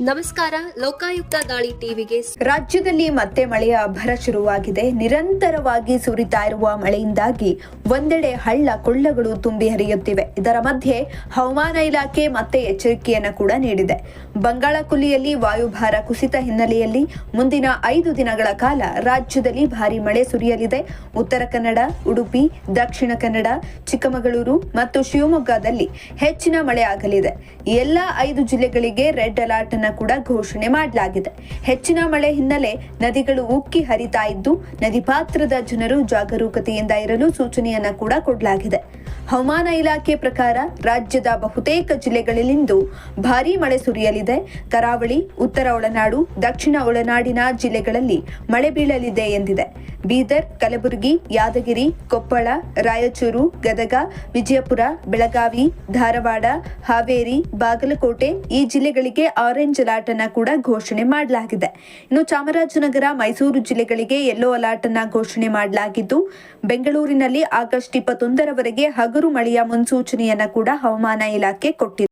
ನಮಸ್ಕಾರ, ಲೋಕಾಯುಕ್ತ ದಾಳಿ ಟಿವಿಗೆ ರಾಜ್ಯದಲ್ಲಿ ಮತ್ತೆ ಮಳೆಯ ಅಬ್ಬರ ಶುರುವಾಗಿದೆ. ನಿರಂತರವಾಗಿ ಸುರಿತಾ ಇರುವ ಮಳೆಯಿಂದಾಗಿ ಒಂದೆಡೆ ಹಳ್ಳ, ಕೊಳ್ಳಗಳು ತುಂಬಿ ಹರಿಯುತ್ತಿವೆ. ಇದರ ಮಧ್ಯೆ ಹವಾಮಾನ ಇಲಾಖೆ ಮತ್ತೆ ಎಚ್ಚರಿಕೆಯನ್ನು ಕೂಡ ನೀಡಿದೆ. ಬಂಗಾಳ ಕುಲಿಯಲ್ಲಿ ವಾಯುಭಾರ ಕುಸಿತ ಹಿನ್ನೆಲೆಯಲ್ಲಿ ಮುಂದಿನ ಐದು ದಿನಗಳ ಕಾಲ ರಾಜ್ಯದಲ್ಲಿ ಭಾರಿ ಮಳೆ ಸುರಿಯಲಿದೆ. ಉತ್ತರ ಕನ್ನಡ, ಉಡುಪಿ, ದಕ್ಷಿಣ ಕನ್ನಡ, ಚಿಕ್ಕಮಗಳೂರು ಮತ್ತು ಶಿವಮೊಗ್ಗದಲ್ಲಿ ಹೆಚ್ಚಿನ ಮಳೆ ಆಗಲಿದೆ. ಎಲ್ಲಾ ಐದು ಜಿಲ್ಲೆಗಳಿಗೆ ರೆಡ್ ಅಲರ್ಟ್ ಕೂಡ ಘೋಷಣೆ ಮಾಡಲಾಗಿದೆ. ಹೆಚ್ಚಿನ ಮಳೆ ಹಿನ್ನೆಲೆ ನದಿಗಳು ಉಕ್ಕಿ ಹರಿತಾ ಇದ್ದು, ನದಿ ಪಾತ್ರದ ಜನರು ಜಾಗರೂಕತೆಯಿಂದ ಇರಲು ಸೂಚನೆಯನ್ನ ಕೂಡ ಕೊಡಲಾಗಿದೆ. ಹವಾಮಾನ ಇಲಾಖೆ ಪ್ರಕಾರ ರಾಜ್ಯದ ಬಹುತೇಕ ಜಿಲ್ಲೆಗಳಲ್ಲಿಂದು ಭಾರೀ ಮಳೆ ಸುರಿಯಲಿದೆ. ಕರಾವಳಿ, ಉತ್ತರ ಒಳನಾಡು, ದಕ್ಷಿಣ ಒಳನಾಡಿನ ಜಿಲ್ಲೆಗಳಲ್ಲಿ ಮಳೆ ಬೀಳಲಿದೆ ಎಂದಿದೆ. ಬೀದರ್, ಕಲಬುರಗಿ, ಯಾದಗಿರಿ, ಕೊಪ್ಪಳ, ರಾಯಚೂರು, ಗದಗ, ವಿಜಯಪುರ, ಬೆಳಗಾವಿ, ಧಾರವಾಡ, ಹಾವೇರಿ, ಬಾಗಲಕೋಟೆ ಈ ಜಿಲ್ಲೆಗಳಿಗೆ ಆರೆಂಜ್ ಅಲರ್ಟ್ ಅನ್ನ ಕೂಡ ಘೋಷಣೆ ಮಾಡಲಾಗಿದೆ. ಇನ್ನು ಚಾಮರಾಜನಗರ, ಮೈಸೂರು ಜಿಲ್ಲೆಗಳಿಗೆ ಯೆಲ್ಲೋ ಅಲರ್ಟ್ ಅನ್ನ ಘೋಷಣೆ ಮಾಡಲಾಗಿದ್ದು, ಬೆಂಗಳೂರಿನಲ್ಲಿ ಆಗಸ್ಟ್ ಇಪ್ಪತ್ತೊಂದರವರೆಗೆ ಹಗುರು ಮಳೆಯ ಮುನ್ಸೂಚನೆಯನ್ನ ಕೂಡ ಹವಾಮಾನ ಇಲಾಖೆ ಕೊಟ್ಟಿದೆ.